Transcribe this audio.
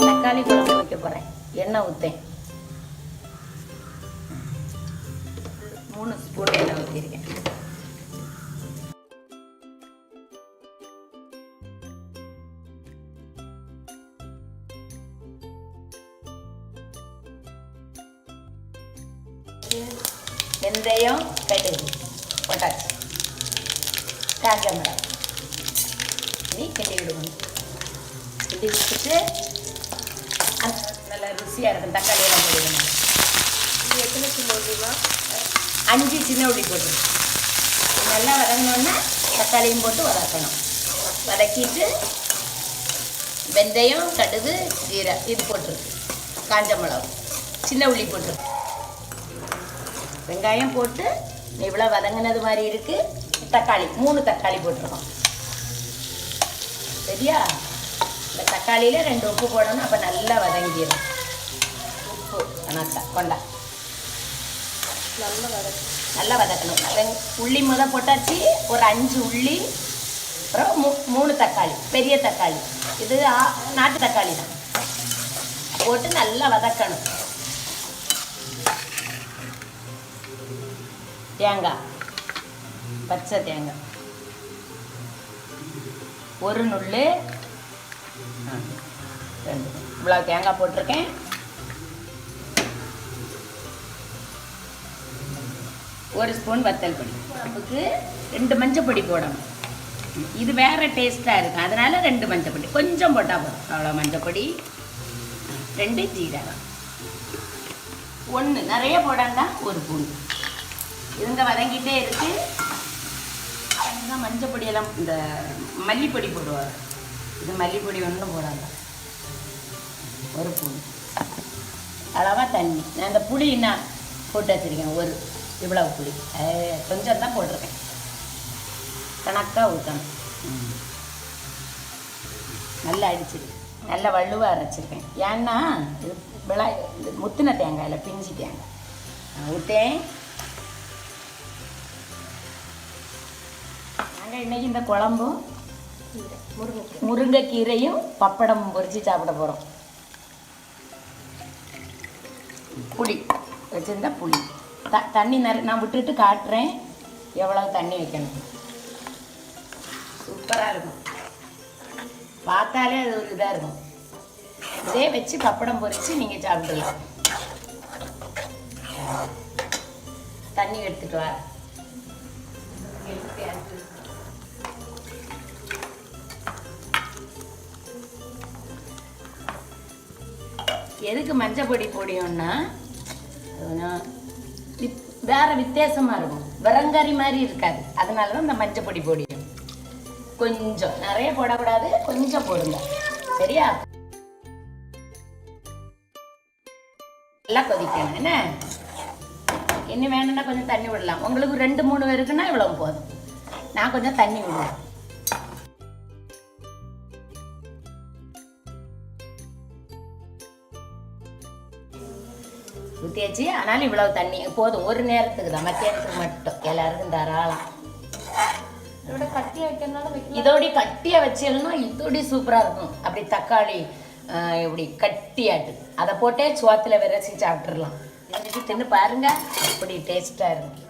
தக்காளி குழம்பு வைக்க போகிறேன் எண்ணெய் ஊற்றேன் மூணு ஸ்பூன் எண்ணெய் ஊற்றிருக்கேன் வெந்தயம் கடுகு போட்டாச்சு காஞ்ச மிளகாய். பண்ணி கிண்டி விடுவோம். கிண்டி விட்டுட்டு நல்லா ருசியாக இருக்கும். தக்காளி எல்லாம் போடுவோம். இது எத்தனை சின்ன இதுவா அஞ்சு சின்ன உள்ளி போட்டுருக்கோம் நல்லா வதங்கினோன்னா தக்காளியும் போட்டு வதக்கணும். வதக்கிட்டு வெந்தயம் கடுகு ஜீரை இது போட்டிருக்கு காஞ்ச மிளகு. சின்ன உள்ளி போட்டிருக்கு வெங்காயம் போட்டு இவ்வளோ வதங்கினது மாதிரி இருக்கு. தக்காளி மூணு தக்காளி போட்டிருக்கோம். சரியா? இந்த தக்காளியில் ரெண்டு உப்பு போடணும். அப்போ நல்லா வதங்கிடும் உப்பு. கணக்கா கொண்டா. நல்ல வதக்கு. நல்லா வதக்கணும். உள்ளி முத போட்டாச்சு. ஒரு அஞ்சு உள்ளி அப்புறம் மூ மூணு தக்காளி. பெரிய தக்காளி. இது ஆ- நாட்டு தக்காளி தான். போட்டு நல்லா வதக்கணும். தேங்காய். பச்சை தேங்காய். ஒரு நுள்ளு. ஆ, ரெண்டு. இவ்வளோ தேங்காய் போட்டிருக்கேன். ஒரு ஸ்பூன் வத்தல் பொடி. குழம்புக்கு ரெண்டு மஞ்சள் பொடி போடணும். இது வேறு டேஸ்ட்டாக இருக்கும். அதனால் ரெண்டு மஞ்சள் பொடி. கொஞ்சம் போட்டால் போதும். அவ்வளோ மஞ்சள் பொடி. ரெண்டு ஜீரகம். ஒன்று நிறைய போடாண்டா ஒரு பூண்டு இதுங்க வதங்கிட்டே இருக்குது தான் மஞ்சள் பொடியெல்லாம் இந்த மல்லிப்பொடி போடுவார் இது மல்லிப்பொடி ஒன்றும் போடாங்க ஒரு பூண்டு. அளவாக தண்ணி. நான் இந்த புளி என்ன போட்டு வச்சுருக்கேன் ஒரு இவ்வளவு புளி. கொஞ்சம் தான் போட்டிருக்கேன். கணக்காக ஊற்றணும் நல்லா அடிச்சிரு நல்லா வள்ளுவாக அரைச்சிருக்கேன். ஏன்னா இது விளா முத்தின தேங்காயில் பிஞ்சு தேங்காய். ஊற்றேன் நாங்கள் இன்னைக்கு இந்த குழம்பும் கீரை முருங்கைக்கீரை. முருங்கைக்கீரையும் பப்படம் பொரிச்சு சாப்பிட போகிறோம் புளி வச்சுருந்தா புளி. த தண்ணி நிற நான் விட்டுட்டு காட்டுறேன். எவ்வளவு தண்ணி வைக்கணும்? சூப்பராக இருக்கும். பார்த்தாலே அது ஒரு இதாக இருக்கும். இதே வச்சு பப்படம் பொரிச்சு நீங்கள் சாப்பிடலாம். தண்ணி எடுத்துட்டு வா. எதுக்கு மஞ்சள் பொடி போடியோன்னா வித் வேற வித்தியாசமாக இருக்கும். வரங்கறி மாதிரி இருக்காது. அதனால தான் இந்த மஞ்சள் பொடி போடியும். கொஞ்சம் நிறைய போடக்கூடாது கொஞ்சம் போடுங்க. சரியா? நல்லா கொதிக்கணும். என்ன? இன்னும் வேணும்னா கொஞ்சம் தண்ணி விடலாம். உங்களுக்கு ரெண்டு மூணு பேருக்குன்னா இவ்வளவு போதும். நான் கொஞ்சம் தண்ணி விடுவேன் ஊற்றியாச்சு ஆனாலும் இவ்வளவு தண்ணி. போதும். ஒரு நேரத்துக்கு தான். மத்தியானத்துக்கு மட்டும். எல்லாருக்கும் தாராளம். இதோட கட்டியாக வச்சிடணும்னா இதோடி சூப்பராக இருக்கும். அப்படி தக்காளி இப்படி கட்டியாட்டு. அதை போட்டே சோத்தில் விரைச்சி சாப்பிட்றலாம் தின்னு பாருங்க. அப்படி டேஸ்ட்டாக இருக்கும்.